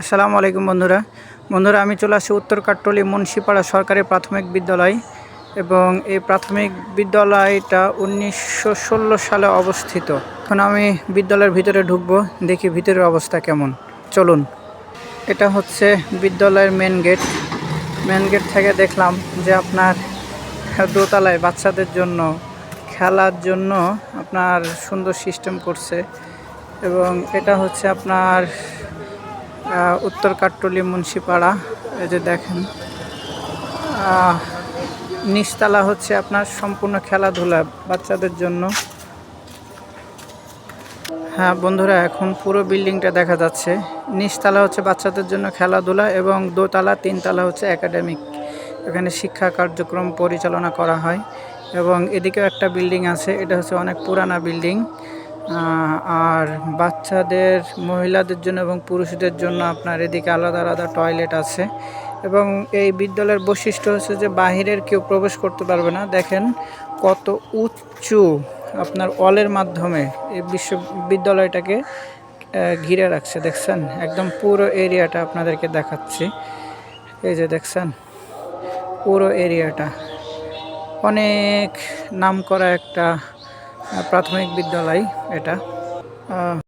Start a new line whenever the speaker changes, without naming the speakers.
আসসালামু আলাইকুম বন্ধুরা। বন্ধুরা, আমি চলে আসি উত্তর কাট্টলি মুন্সিপাড়া সরকারি প্রাথমিক বিদ্যালয় এবং এই প্রাথমিক বিদ্যালয়টা উনিশশো ষোলো সালে অবস্থিত। এখন আমি বিদ্যালয়ের ভিতরে ঢুকবো, দেখি ভিতরের অবস্থা কেমন। চলুন, এটা হচ্ছে বিদ্যালয়ের মেন গেট মেন গেট থেকে দেখলাম যে আপনার দোতলায় বাচ্চাদের জন্য, খেলার জন্য আপনার সুন্দর সিস্টেম করছে এবং এটা হচ্ছে আপনার উত্তর কাট্টলি মুন্সিপাড়া, এই যে দেখেন। নিচতলা হচ্ছে আপনার সম্পূর্ণ খেলাধুলা বাচ্চাদের জন্য। হ্যাঁ বন্ধুরা, এখন পুরো বিল্ডিংটা দেখা যাচ্ছে। নিচতলা হচ্ছে বাচ্চাদের জন্য খেলাধুলা এবং দোতলা, তিনতলা হচ্ছে একাডেমিক। এখানে শিক্ষা কার্যক্রম পরিচালনা করা হয় এবং এদিকেও একটা বিল্ডিং আছে, এটা হচ্ছে অনেক পুরানা বিল্ডিং। আর বাচ্চাদের, মহিলাদের জন্য এবং পুরুষদের জন্য আপনার এদিকে আলাদা আলাদা টয়লেট আছে। এবং এই বিদ্যালয়ের বৈশিষ্ট্য হচ্ছে যে বাহিরের কেউ প্রবেশ করতে পারবে না। দেখেন কত উঁচু আপনার অলের মাধ্যমে এই বিশ্ববিদ্যালয়টাকে ঘিরে রাখছে। দেখছেন? একদম পুরো এরিয়াটা আপনাদেরকে দেখাচ্ছি। এই যে দেখছেন? পুরো এরিয়াটা। অনেক নাম করা একটা প্রাথমিক বিদ্যালয় এটা।